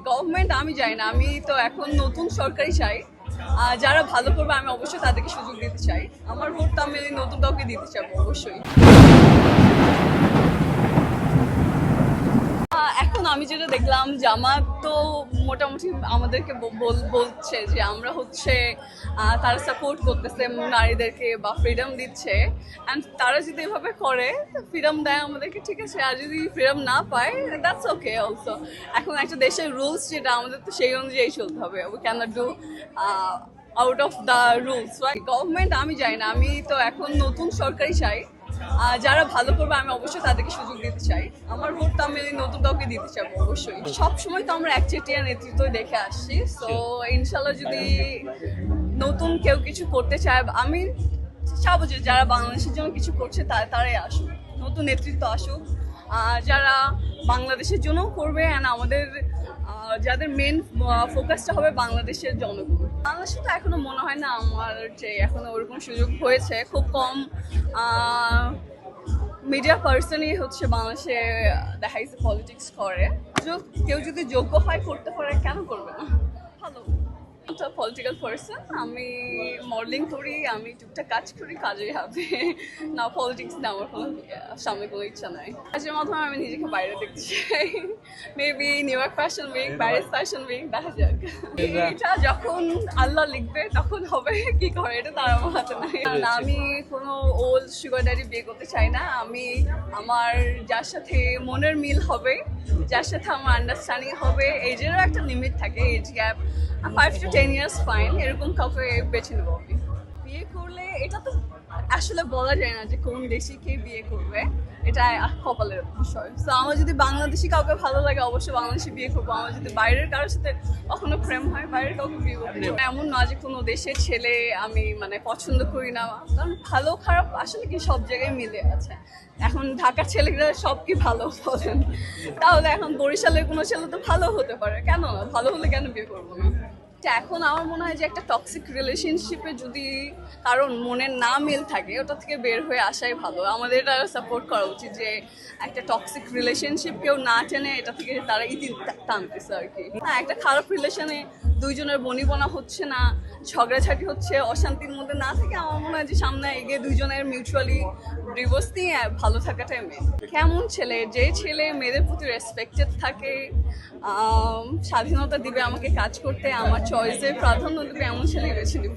Government আমি যাই না। আমি তো এখন নতুন সরকারি চাই। যারা ভালো করবে, আমি অবশ্যই তাদেরকে সুযোগ দিতে চাই। আমার ভোট আমি নতুন কাউকে দিতে চাই অবশ্যই আহ, এখন আমি যেটা দেখলাম জামাত তো মোটামুটি আমাদেরকে বলছে যে আমরা হচ্ছে তারা সাপোর্ট করতেছে নারীদেরকে বা ফ্রিডম দিচ্ছে। অ্যান্ড তারা যদি এভাবে করে ফ্রিডম দেয় আমাদেরকে, ঠিক আছে। আর যদি ফ্রিডম না পায় দ্যাটস ওকে অলসো এখন একটা দেশের রুলস যেটা, আমাদের তো সেই অনুযায়ী চলতে হবে। We can do out of the rules government আমি যাই না। আমি তো এখন নতুন সরকারি চাই। যারা ভালো করবে, আমি অবশ্যই তাদেরকে সুযোগ দিতে চাই। আমার ভোটটা আমি নতুন কাউকে দিতে চাই অবশ্যই। সব সময় তো আমরা একচেটিয়া নেতৃত্ব দেখে আসছি তো ইনশাল্লাহ যদি নতুন কেউ কিছু করতে চায়, আমি চাবো যে যারা বাংলাদেশের জন্য কিছু করছে, তা- তারাই আসুক, নতুন নেতৃত্ব আসুক। যারা বাংলাদেশের জন্যও করবে অ্যান্ড আমাদের যাদের মেন ফোকাসটা হবে বাংলাদেশের জনগণ। বাংলাদেশে তো এখনও মনে হয় না আমার যে এখনও ওরকম সুযোগ হয়েছে। খুব কম মিডিয়া পার্সনই হচ্ছে বাংলাদেশে দেখা যাচ্ছে পলিটিক্স করে। কেউ যদি যোগ্য হয় করতে পারে, কেন করবে না? ভালো পলিটিক্যাল পার্সন আমি মডেলিং করি আমি টুকটাক কাজ করি কাজেই হবে না পলিটিক্স না আমার কোনো সামনে কোনো ইচ্ছা নাই। কাজের মাধ্যমে আমি নিজেকে বাইরে দেখতে চাই। Maybe New York fashion week Paris fashion week দেখা যাক। এটা যখন আল্লাহ লিখবে তখন হবে কি করে এটা তার আমার হাতে নাই। কারণ আমি কোনো ওল্ড সুগার ড্যাডি বিয়ে করতে চাই না। আমি আমার যার সাথে মনের মিল হবে যার সাথে আমার আন্ডারস্ট্যান্ডিং হবে এজেরও একটা লিমিট থাকে age gap five to ten years fine এরকম কাউকে বেছে নেব আমি। বিয়ে করলে এটা তো আসলে বলা যায় না যে কোন দেশে কে বিয়ে করবে এটা কপালের বিষয়। তো আমার যদি বাংলাদেশি কাউকে ভালো লাগে অবশ্যই বাংলাদেশি বিয়ে করব। আমার যদি বাইরের কারোর সাথে কখনো প্রেম হয় বাইরের কাউকে বিয়ে করব। এমন না যে কোনো দেশের ছেলে আমি মানে পছন্দ করি না। কারণ ভালো খারাপ আসলে কি সব জায়গায় মিলে আছে। এখন ঢাকার ছেলেরা সব কি ভালো বলেন? তাহলে এখন বরিশালের কোনো ছেলে তো ভালো হতে পারে। কেন? না ভালো হলে কেন বিয়ে করব না? তো এখন আমার মনে হয় যে একটা টক্সিক রিলেশনশিপে যদি কারণ মনের না মিল থাকে, ওটা থেকে বের হয়ে আসাই ভালো। আমাদের এটা সাপোর্ট করা উচিত যে একটা টক্সিক রিলেশনশিপ কেউ না টেনে, এটা থেকে তারা ইতি টানতেছে আর কি। হ্যাঁ একটা খারাপ রিলেশনে দুইজনের বনিবনা হচ্ছে না, ঝগড়াঝাটি হচ্ছে, অশান্তির মধ্যে না থেকে আমার মনে হয় যে সামনে এগিয়ে দুইজনের মিউচুয়ালি ডিভোর্স নিয়ে ভালো থাকাটাই মেয়ে কেমন ছেলে, যে ছেলে মেয়েদের প্রতি রেসপেক্টেড থাকে স্বাধীনতা দিবে আমাকে কাজ করতে, আমার চয়েসে প্রাধান্য দেবে, এমন ছেলে বেছে নেব